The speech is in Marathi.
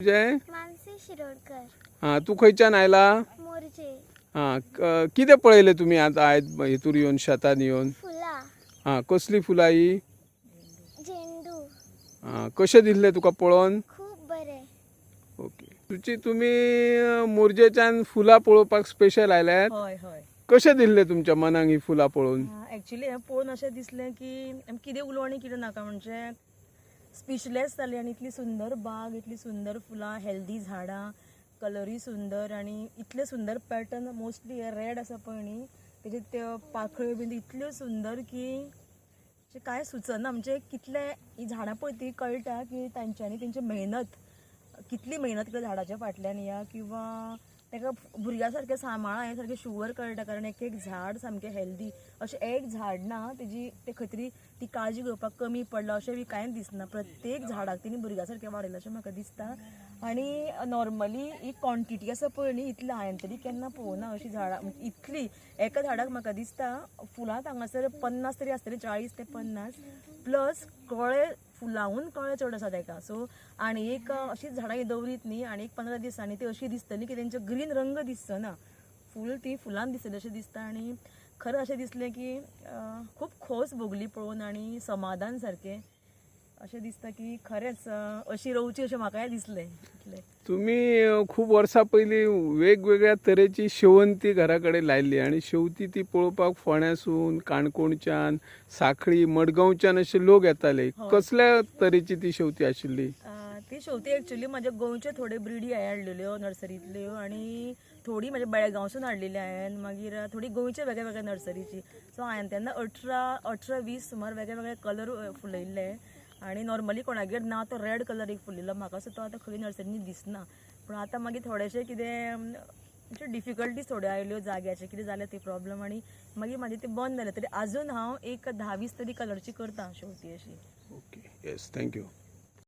तुझे मानसी शिरोडकर. हा तू खंयच्यान आयला मोरजे हा क- कितें पळयलें तुमी आतां आयज हेतूर येवन शेतान येवन फुला. हा कसली फुलां ही झेंडू. हा कशें दिसलें तुका पळोवन? खूप बरे. ओके. तुची तुमी मोरजेच्यान फुलां पळोवपाक स्पेशल आयल्यात? हय हय. कशें दिसलें तुमच्या मनाक ही फुलां पळोवन? एक्चुली हें पळोवन अशें दिसलें की आमी कितें उलोवणी कितें नाका म्हणजे स्पीचलेस जाली आनी इतली सुंदर बाग इतली सुंदर फुलां हेल्दी झाडां कलरी सुंदर आनी इतले सुंदर पॅटर्न मोस्टली रेड आसा पळय न्ही तेजे त्यो पाखळ्यो बीन इतल्यो सुंदर की अशें कांय सुचना म्हणजे कितले ही झाडां पळय ती कळटा की तांच्यांनी तेंची मेहनत कितली मेहनत केली झाडाच्या फाटल्यान या किंवा ताका भुरग्या सारकें सांबाळा हें सारकें शुअर कळटा कारण एक एक झाड सामकें हेल्दी अशें एक झाड ना तेजी ते खंय तरी ती काळजी घेवपाक कमी पडला अशें बी कांयच दिसना. प्रत्येक झाडाक तिणी भुरग्या सारकें वाडयलां अशें म्हाका दिसता. आनी नॉर्मली ही क्वॉन्टिटी आसा पळय न्ही इतली हांवें तरी केन्ना पळोवना अशी झाडां. इतली एका झाडाक म्हाका दिसता फुलांत हांगासर पन्नास तरी आसतली चाळीस ते पन्नास प्लस कळे फुलांहून कळे चड आसा ताका सो आनी एक अशीच झाडां ही दवरीत न्ही आनी एक पंदरा दिसांनी ती अशी दिसतली की तेंचो ग्रीन रंग दिसचो ना. फूल ती फुलान दिसतली अशें दिसता आनी खरें अशें दिसलें की खूब खोस भोगली पळोवन आनी समाधान सारकें अशें दिसता की खरेंच अशी रोवची अशें म्हाकाय दिसलें. अं, खूप वर्सां पयलीं वेगवेगळ्या तरेची शेवंती घरा कडेन लायल्ली आनी शेवती ती पळोवपाक फोण्यासून काणकोणच्यान साखळी मडगांवच्यान अशे लोक येताले. कसल्या तरेची ती शेवती आशिल्ली? ती शेवती एक्चुली म्हाज्या गोंयच्यो थोड्यो ब्रिडी हांवें हाडलेल्यो नर्सरींतल्यो आनी थोडी म्हाज्या बेळगांवसून हाडलेली हांवें मागीर थोडी गोंयच्या वेगळ्या वेगळ्या नर्सरीची. सो हांवें तेन्ना अठरा अठरा वीस सुमार वेगळे वेगळे कलर फुलयल्ले. आनी नॉर्मली कोणागेर ना तो रेड कलर एक फुलिल्लो म्हाका सो तो आतां खंय नर्सरीनी दिसना पूण आतां मागीर थोडेशें कितें म्हणजे डिफिकल्टीज थोड्यो आयल्यो जाग्याचे कितें जालें ते प्रॉब्लम आनी मागीर म्हाजें तें बंद जालें तरी आजून हांव एक धा वीस तरी कलरची करता शेवती अशी. Okay yes thank you